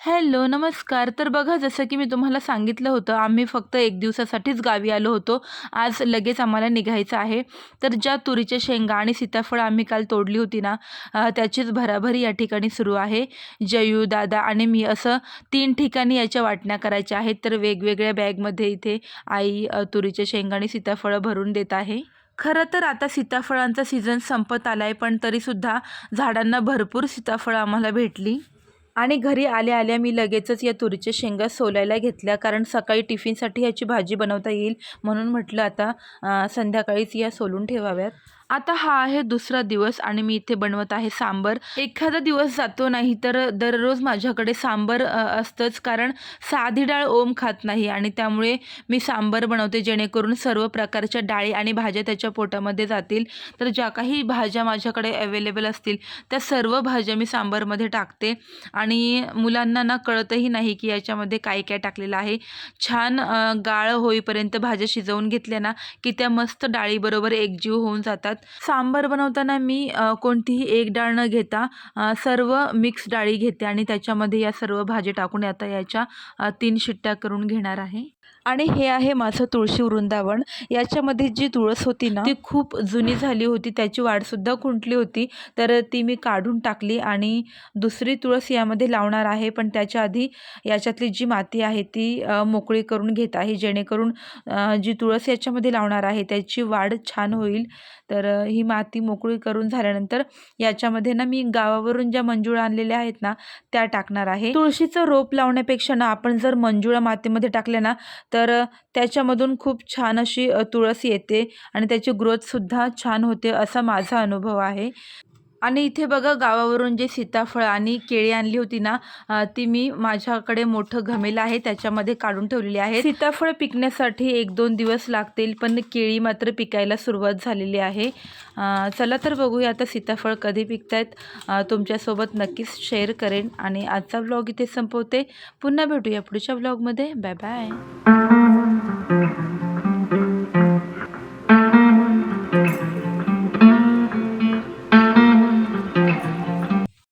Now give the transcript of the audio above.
Hello, नमस्कार. तर बघा जसं की मी तुम्हाला सांगितलं होतं, आम्ही फक्त एक दिवसासाठीच गावी आलो होतो. आज लगेच आम्हाला निघायचं आहे. तर ज्या तुरीच्या शेंगा आणि सीताफळ आम्ही काल तोडली होती ना, त्याचीच भराभरी या ठिकाणी सुरू आहे. जयू, दादा आणि मी असं तीन ठिकाणी याच्या वाटण्या करायच्या आहेत. तर वेगवेगळ्या बॅगमध्ये इथे आई तुरीच्या शेंगा आणि सीताफळं भरून देत आहे. खरं तर आता सीताफळांचा सीझन संपत आला आहे पण तरीसुद्धा झाडांना भरपूर सीताफळं आम्हाला भेटली. आणि घरी आल्या-आल्या मी लगेचच या तुरीच्या शेंगा सोलायला घेतल्या, कारण सकाळी टिफिनसाठी ह्याची भाजी बनवता येईल म्हणून म्हटलं आता संध्याकाळीच या सोलून ठेवाव्यात. आता हा आहे दुसरा दिवस आणि मी इथे बनवत आहे सांबर. एखादा दिवस जातो नाही तर दररोज माझ्याकडे सांबर असतंच, कारण साधी डाळ ओम खात नाही आणि त्यामुळे मी सांबर बनवते जेणेकरून सर्व प्रकारच्या डाळी आणि भाज्या त्याच्या पोटामध्ये जातील. तर ज्या काही भाज्या माझ्याकडे अवेलेबल असतील, त्या सर्व भाज्या मी सांबारमध्ये टाकते आणि मुलांना ना कळतही नाही की याच्यामध्ये काय-काय टाकलेलं आहे. छान गाळ होईपर्यंत भाज्या शिजवून घेतल्या ना, की त्या मस्त डाळीबरोबर एकजीव होऊन जातात. सांबार बनवताना मी कोणतीही एक डाळ न घेता सर्व मिक्स डाळी घेते आणि त्याच्यामध्ये या सर्व भाज्या टाकून आता याच्या तीन शिट्ट्या करून घेणार आहे. आणि हे आहे माझं तुळशी वृंदावन. याच्यामध्ये जी तुळस होती ना, ती खूप जुनी झाली होती. त्याची वाढसुद्धा खुंटली होती. तर ती मी काढून टाकली आणि दुसरी तुळस यामध्ये लावणार आहे. पण त्याच्या आधी याच्यातली जी माती आहे ती मोकळी करून घेत आहे, जेणेकरून जी तुळस याच्यामध्ये लावणार आहे त्याची वाढ छान होईल. तर ही माती मोकळी करून झाल्यानंतर याच्यामध्ये ना मी गावावरून ज्या मंजुळा आणलेल्या आहेत ना, त्या टाकणार आहे. तुळशीचं रोप लावण्यापेक्षा ना आपण जर मंजुळा मातीमध्ये टाकल्या ना, तर त्याच्यामधून खूप छान अशी तुळस येते आणि त्याची ग्रोथसुद्धा छान होते, असा माझा अनुभव आहे. आणि इथे बघा गावावरून जे सीताफळ आणि केळी आणली होती ना, ती मी माझ्याकडे मोठं घमेलं आहे त्याच्यामध्ये काढून ठेवलेली आहे. सीताफळ पिकण्यासाठी 1-2 दिवस लागतील, पण केळी मात्र पिकायला सुरुवात झालेली आहे. चला तर बघूया आता सीताफळ कधी पिकतायत. तुमच्यासोबत नक्कीच शेअर करेन आणि आजचा ब्लॉग इथे संपवते. पुन्हा भेटूया पुढच्या ब्लॉगमध्ये बाय बाय.